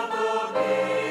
тобі.